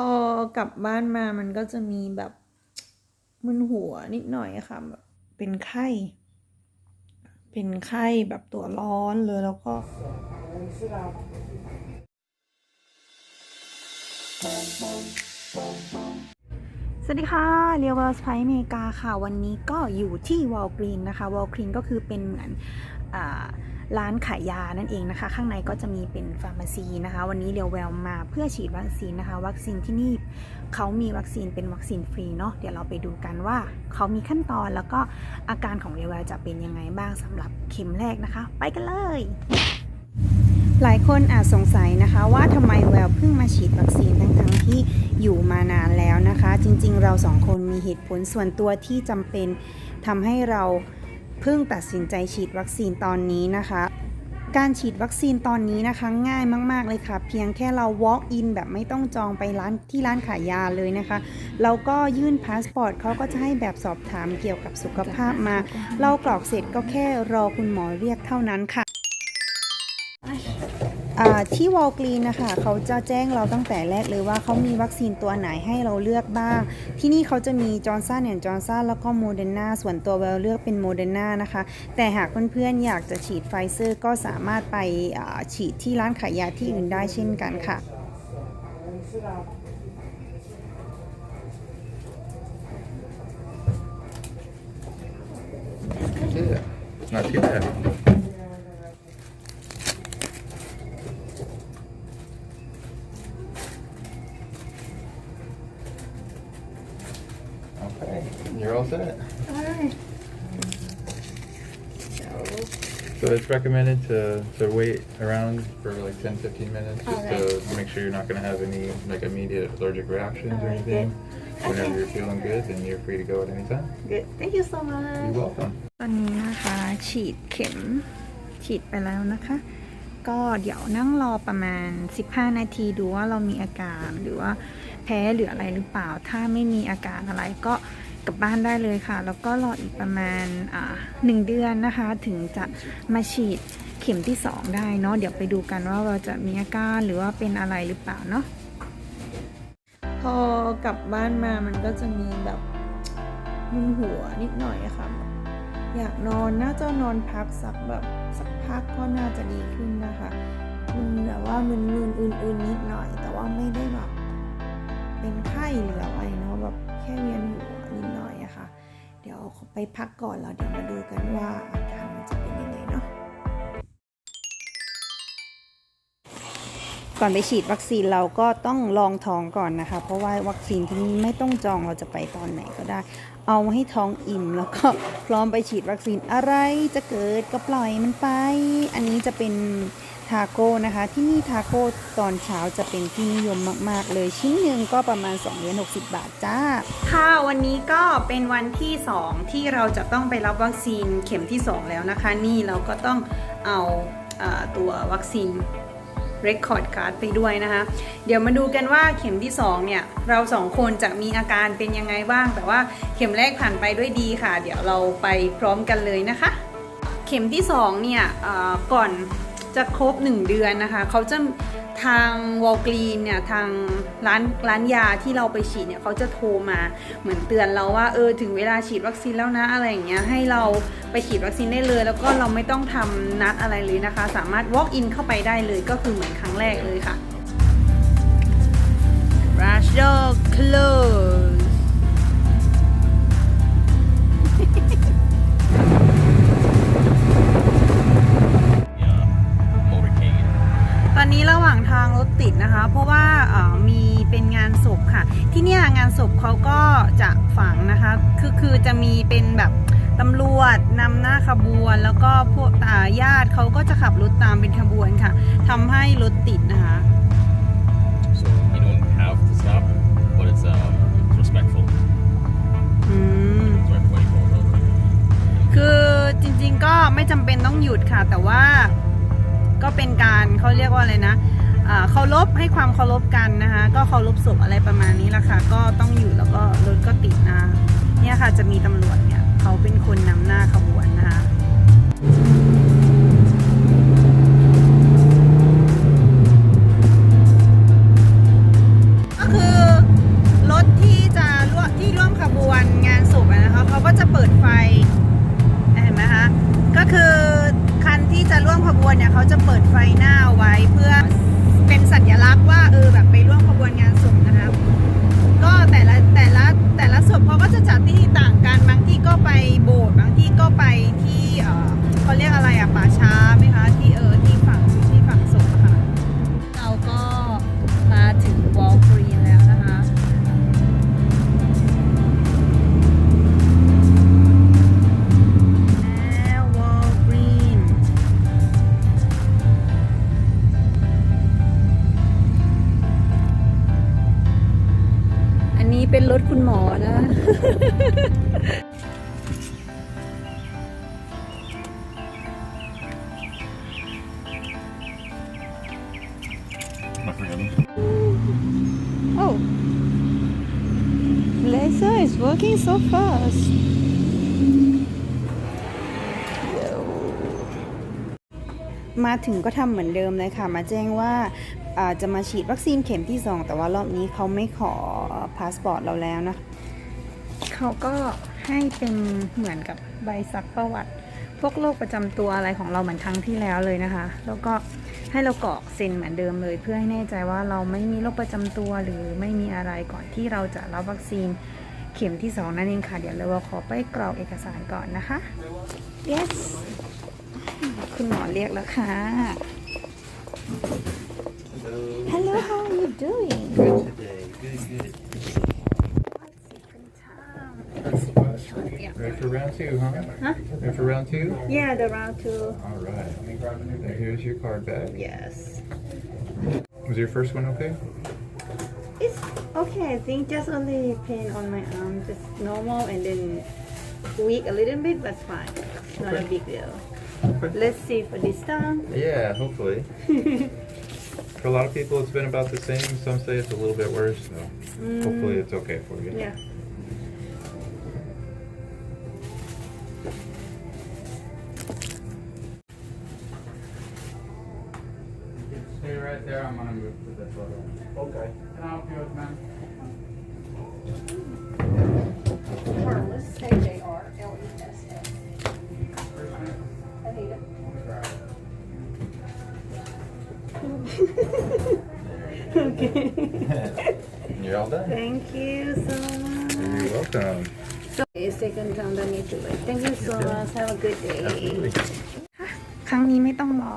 พอกลับบ้านมามันก็จะมีแบบมึนหัวนิดหน่อยค่ะแบบเป็นไข้ เป็นไข้แบบตัวร้อนเลยแล้วก็สวัสดีค่ะเรียวเวลสไปเมกาค่ะ วันนี้ก็อยู่ที่วอลกรีนนะคะวอลกรีนก็คือเป็นเหมือน ร้านขายยานั่นเองนะคะ ข้างในก็จะมีเป็นฟาร์มาซีนะคะ วันนี้เรียวแวลมาเพื่อฉีดวัคซีนนะคะ วัคซีนที่นี่เขามีวัคซีนเป็นวัคซีนฟรีเนาะเดี๋ยวเราไปดูกันว่าเขามีขั้นตอนแล้วก็อาการของเรียวแวลจะเป็นยังไงบ้างสำหรับเข็มแรกนะคะ ไปกันเลย หลายคนอาจสงสัยนะคะว่าทำไมแววเพิ่งมาฉีดวัคซีนทั้งๆที่อยู่มานานแล้วนะคะ จริงๆ เราสองคนมีเหตุผลส่วนตัวที่จำเป็นทำให้เรา เพิ่งตัดสินใจฉีดวัคซีนตอนนี้นะคะ การฉีดวัคซีนตอนนี้นะคะง่ายมาก ๆ เลยค่ะ เพียงแค่เรา walk in แบบไม่ต้องจองไปร้านที่ร้านขายยาเลยนะคะเราก็ยื่นพาสปอร์ตเขาก็จะให้แบบสอบถามเกี่ยวกับสุขภาพมา เรากรอกเสร็จก็แค่รอคุณหมอเรียกเท่านั้นค่ะอ่า ที่วอลกรีนนะคะเขาจะแจ้งเราตั้งแต่แรกเลยว่าเขามีวัคซีนตัวไหนให้เราเลือกบ้าง ที่นี่เขาจะมีจอร์นสันแอนด์จอร์นสันแล้วก็โมเดอร์นาส่วนตัวเวลเลือกเป็นโมเดอร์นานะคะ แต่หากเพื่อนๆอยากจะฉีดไฟเซอร์ก็สามารถไปฉีดที่ร้านขายยาที่อื่นได้เช่นกันค่ะ Yeah, not too bad. Okay, you're all set. So it's recommended to, to wait around for like 10, 15 minutes just to make sure you're not gonna have any like immediate allergic reactions or Alright, anything. Whenever you're feeling good, then you're free to go at any time. Good thank you so much You're welcome. ตอนนี้นะคะฉีดเข็มฉีดไปแล้วนะคะ ก็เดี๋ยวนั่งรอประมาณ 15 นาทีดูว่าเรามีอาการหรือว่าแพ้หรืออะไรหรือเปล่า ถ้าไม่มีอาการอะไรก็ กลับบ้านได้เลยค่ะ แล้วก็รออีกประมาณหนึ่งเดือนนะคะ ถึงจะมาฉีดเข็มที่ 2 ได้เนาะเดี๋ยวไปดูกันว่าเราจะมีอาการหรือว่าเป็นอะไรหรือเปล่าเนาะพอกลับบ้านมามันก็จะมีแบบมึนหัวนิดหน่อยค่ะ อยากนอนน่าจะนอนพักสักแบบสักพักก็น่าจะดีขึ้นนะคะมันแบบว่ามึนมึนอื่นๆนิดหน่อย แต่ว่าไม่ได้แบบเป็นไข้หรืออะไร ไปพักก่อนแล้วเดี๋ยวมาดูกันว่าอาการมันจะเป็นยังไงเนาะก่อนไปฉีดวัคซีนเราก็ต้องลองท้องก่อนนะคะ เพราะว่าวัคซีนที่นี่ไม่ต้องจองเราจะไปตอนไหนก็ได้ เอาให้ท้องอิ่มแล้วก็พร้อมไปฉีดวัคซีนอะไรจะเกิดก็ปล่อยมันไป อันนี้จะเป็น ทาโก้นะคะ ที่นี่ทาโก้ตอนเช้าจะเป็นที่นิยมมาก ๆ เลยชิ้นหนึ่งก็ประมาณ2เหรียญ60 บาทจ้า ค่ะวันนี้ก็เป็นวันที่ 2 ที่เราจะต้องไปรับวัคซีนเข็มที่ 2 แล้วนะคะ นี่เราก็ต้องเอาเออตัววัคซีน Record Card ไปด้วยนะคะ เดี๋ยวมาดูกันว่าเข็มที่ 2 เนี่ย เราสองคนจะมีอาการเป็นยังไงบ้าง แต่ว่าเข็มแรกผ่านไปด้วยดีค่ะ เดี๋ยวเราไปพร้อมกันเลยนะคะ เข็มที่ 2 เนี่ยก่อน จะครบ 1 เดือนนะคะเขาจะทางวอลกรีนเนี่ยทางร้านร้านยาที่เราไปฉีดเนี่ยเขาจะโทรมาเหมือนเตือนเราว่าเออถึงเวลาฉีดวัคซีนแล้วนะอะไรอย่างเงี้ยให้เราไปฉีดวัคซีนได้เลย แล้วก็เราไม่ต้องทำนัดอะไรเลยนะคะ สามารถ walk in เข้าไปได้เลยก็คือเหมือนครั้งแรกเลยค่ะ Rush door close ติดนะคะ เพราะว่าเอ่อมีเป็นงานศพค่ะ ที่เนี่ยงานศพเขาก็จะฝังนะคะ คือคือจะมีเป็นแบบตำรวจนำหน้าขบวน แล้วก็พวกอ่าญาติเขาก็จะขับรถตามเป็นขบวนค่ะทำให้รถติดนะคะ So you don't have to stop, but it's um, respectful. อืม So everybody goes over. คือจริงๆก็ไม่จำเป็นต้องหยุดค่ะ แต่ว่าก็เป็นการเขาเรียกว่าอะไรนะอ่า เคารพให้ความเคารพกันนะคะ ก็เคารพศพอะไรประมาณนี้ละค่ะ ก็ต้องอยู่แล้วก็รถก็ติดนะเนี่ยค่ะจะมีตำรวจเนี่ยเขาเป็นคนนำหน้าขบวนนะคะจะร่วมขบวนเนี่ยเขาจะเปิดไฟหน้าไว้เพื่อ สัญลักษณ์ว่าเออแบบไปร่วมขบวนงานศพนะคะก็แต่ละแต่ละแต่ละศพเขาก็จะจัดที่ต่างกันบางที่ก็ไปโบสถ์บางที่ก็ไปที่เออเขาเรียกอะไรอะป่าช้าไหมคะที่ I forgot them. Oh laser is working so fast มาถึงก็ทำเหมือนเดิมเลยค่ะ มาแจ้งว่าอ่าจะมาฉีดวัคซีนเข็มที่ 2 แต่ว่ารอบนี้เขาไม่ขอพาสปอร์ตเราแล้วนะ เขาก็ให้เป็นเหมือนกับใบซักประวัติ พวกโรคประจำตัวอะไรของเราเหมือนครั้งที่แล้วเลยนะคะ แล้วก็ให้เรากรอกเซ็นเหมือนเดิมเลย เพื่อให้แน่ใจว่าเราไม่มีโรคประจำตัวหรือไม่มีอะไรก่อนที่เราจะรับวัคซีนเข็มที่ 2 นั่นเองค่ะ เดี๋ยวเราขอไปกรอกเอกสารก่อนนะคะ yes คุณหมอเรียกแล้วค่ะ Hello how are you doing for round two, huh? Huh? Ready for round two? Yeah the round two All right. And here's your card back. yes Was your first one okay? It's okay. I think just only pain on my arm, just normal, and then weak a little bit, but fine. It's Not a big deal. Okay. Let's see for this time. Yeah, hopefully. for a lot of people, it's been about the same. Some say it's a little bit worse, so hopefully mm. it's okay for you. Yeah. you with, ma'am? Let's say J R L E S S. First name? Anita. okay. You're all done. Thank you so much. You're welcome. So, second time don't need to wait. Thank you so much. Have a good day. Absolutely. ครั้งนี้ไม่ต้องรอ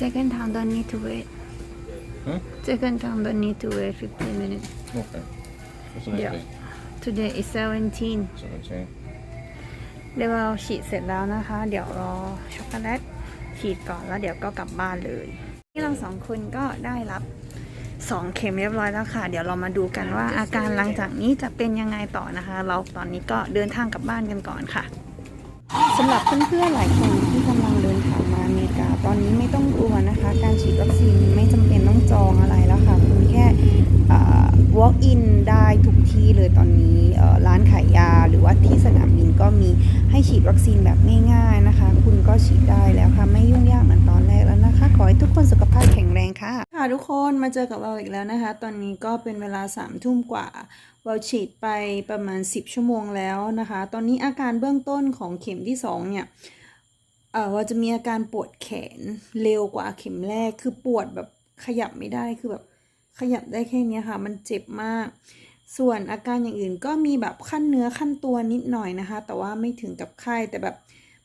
Second time don't need to wait Huh? Second time don't need to wait 15 minutes Okay. What's the next Yeah. date? Today is 17 Seventeen. เดี๋ยวเราฉีดเสร็จแล้วนะคะ เดี๋ยวรอช็อกโกแลตฉีดก่อนแล้วเดี๋ยวก็กลับบ้านเลย ที่เราสองคนก็ได้รับสองเข็มเรียบร้อยแล้วค่ะ เดี๋ยวเรามาดูกันว่าอาการหลังจากนี้จะเป็นยังไงต่อนะคะ เราตอนนี้ก็เดินทางกลับบ้านกันก่อนค่ะสำหรับเพื่อนๆหลายคนที่กำลัง ตอนนี้ไม่ต้องกลัวนะคะ การฉีดวัคซีนไม่จำเป็นต้องจองอะไรแล้วค่ะ คุณแค่เอ่อ walk in ได้ทุกที่เลยตอนนี้ร้านขายยาหรือว่าที่สนามบินก็มีให้ฉีดวัคซีนแบบง่ายๆนะคะ คุณก็ฉีดได้แล้วค่ะ ไม่ยุ่งยากเหมือนตอนแรกแล้วนะคะ ขอให้ทุกคนสุขภาพแข็งแรงค่ะ ค่ะทุกคนมาเจอกับเราอีกแล้วนะคะ ตอนนี้ก็เป็นเวลา3ามทุ่มกว่าเราฉีดไปประมาณ 10 ชั่วโมงแล้วนะคะ ตอนนี้อาการเบื้องต้นของเข็มที่ 2 เนี่ย เออว่าจะมีอาการปวดแขนเร็วกว่าเข็มแรก คือปวดแบบขยับไม่ได้คือแบบขยับได้แค่นี้ค่ะ มันเจ็บมาก ส่วนอาการอย่างอื่นก็มีแบบขั้นเนื้อขั้นตัวนิดหน่อยนะคะ แต่ว่าไม่ถึงกับไข้แต่แบบ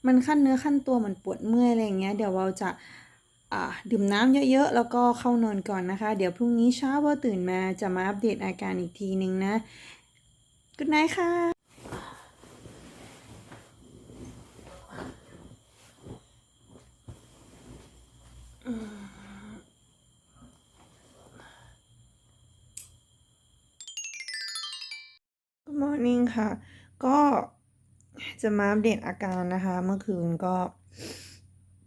มันขั้นเนื้อขั้นตัวเหมันปวดเมื่อยอะไรอย่างเงี้ย เดี๋ยวเราจะดื่มน้ำเยอะๆ แล้วก็เข้านอนก่อนนะคะ เดี๋ยวพรุ่งนี้เช้าพอตื่นมาจะมาอัปเดตอาการอีกทีนึงนะ Good night ค่ะ morning ค่ะ ก็จะมาอัปเดตอาการนะคะ เมื่อคืนก็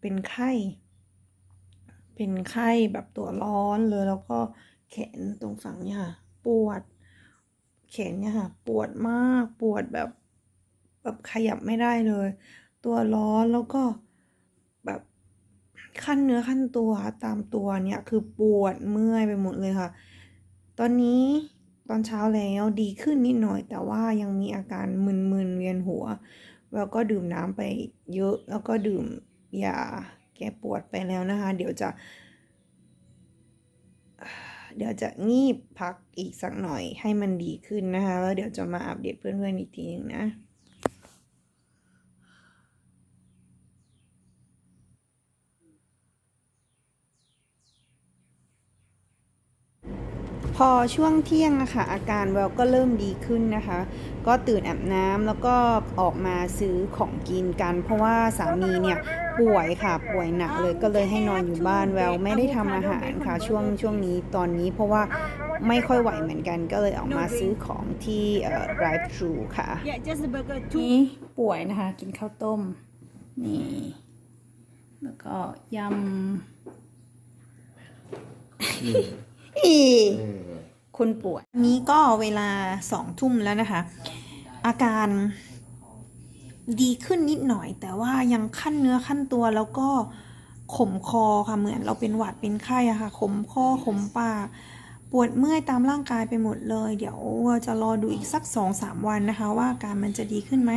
เป็นไข้ เป็นไข้แบบตัวร้อนเลย แล้วก็แขนตรงฝั่งเนี่ยค่ะ ปวด แขนเนี่ยค่ะ ปวดมาก ปวดแบบ แบบขยับไม่ได้เลย ตัวร้อนแล้วก็แบบขั้นเนื้อขั้นตัวตามตัวเนี่ย คือปวดเมื่อยไปหมดเลยค่ะ ตอนนี้ ตอนเช้าแล้วดีขึ้นนิดหน่อย แต่ว่ายังมีอาการมึนๆเวียนหัว แล้วก็ดื่มน้ำไปเยอะ แล้วก็ดื่มยาแก้ปวดไปแล้วนะคะ เดี๋ยวจะเดี๋ยวจะงีบพักอีกสักหน่อยให้มันดีขึ้นนะคะ แล้วเดี๋ยวจะมาอัปเดตเพื่อนๆอีกทีหนึงนะ พอช่วงเที่ยงนะคะอาการแววก็เริ่มดีขึ้นนะคะ ก็ตื่นอาบน้ำแล้วก็ออกมาซื้อของกินกัน เพราะว่าสามีเนี่ยป่วยค่ะป่วยหนักเลยก็เลยให้นอนอยู่บ้านแววไม่ได้ทำอาหารค่ะช่วงช่วงนี้ตอนนี้เพราะว่าไม่ค่อยไหวเหมือนกันก็เลยออกมาซื้อของที่ drive thru ค่ะนี่ป่วยนะคะ กินข้าวต้ม นี่ แล้วก็ยำ คนป่วยนี้ก็เวลาสองทุ่มแล้วนะคะ อาการดีขึ้นนิดหน่อย แต่ว่ายังขั้นเนื้อขั้นตัวแล้วก็ขมคอค่ะเหมือนเราเป็นหวัดเป็นไข้อะค่ะ ขมคอขมปากปวดเมื่อยตามร่างกายไปหมดเลย เดี๋ยวจะรอดูอีกสักสองสามวันนะคะ ว่าอาการมันจะดีขึ้นไหม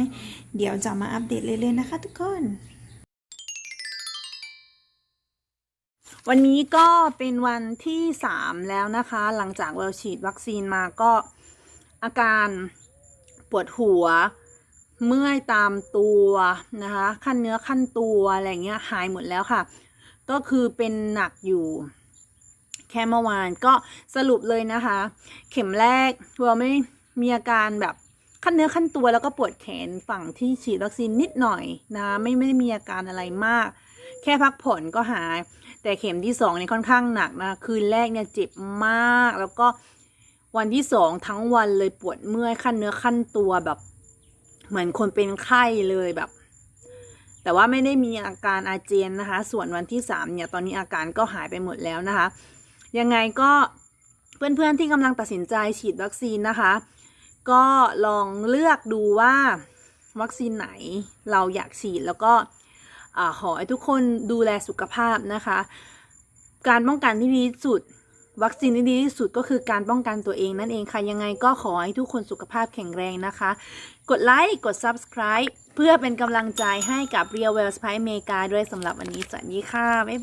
เดี๋ยวจะมาอัปเดตเรื่อยๆนะคะทุกคน วันนี้ก็เป็นวันที่3แล้วนะคะ หลังจากเราฉีดวัคซีนมาก็อาการปวดหัว เมื่อยตามตัวนะคะขั้นเนื้อขั้นตัวอะไรเงี้ยหายหมดแล้วค่ะ ก็คือเป็นหนักอยู่แค่เมื่อวานก็สรุปเลยนะคะ เข็มแรกเราไม่มีอาการแบบขั้นเนื้อขั้นตัวแล้วก็ปวดแขนฝั่งที่ฉีดวัคซีนนิดหน่อยนะ ไม่ไม่ได้มีอาการอะไรมาก แค่พักผ่อนก็หาย แต่เข็มที่สองเนี่ยค่อนข้างหนักนะคืนแรกเนี่ยเจ็บมาก แล้วก็วันที่สองทั้งวันเลยปวดเมื่อยขั้นเนื้อขั้นตัวแบบ เหมือนคนเป็นไข้เลยแบบ แต่ว่าไม่ได้มีอาการอาเจียนนะคะ ส่วนวันที่สามเนี่ยตอนนี้อาการก็หายไปหมดแล้วนะคะ ยังไงก็เพื่อนๆที่กำลังตัดสินใจฉีดวัคซีนนะคะ ก็ลองเลือกดูว่าวัคซีนไหนเราอยากฉีดแล้วก็ ขอให้ทุกคนดูแลสุขภาพนะคะ การป้องกันที่ดีที่สุด วัคซีนที่ดีที่สุดก็คือการป้องกันตัวเองนั่นเองค่ะ ยังไงก็ขอให้ทุกคนสุขภาพแข็งแรงนะคะ กดไลค์ กด subscribe เพื่อเป็นกำลังใจให้กับ Real Well Spy เมกาด้วยสำหรับวันนี้ สวัสดีค่ะบ๊ายบาย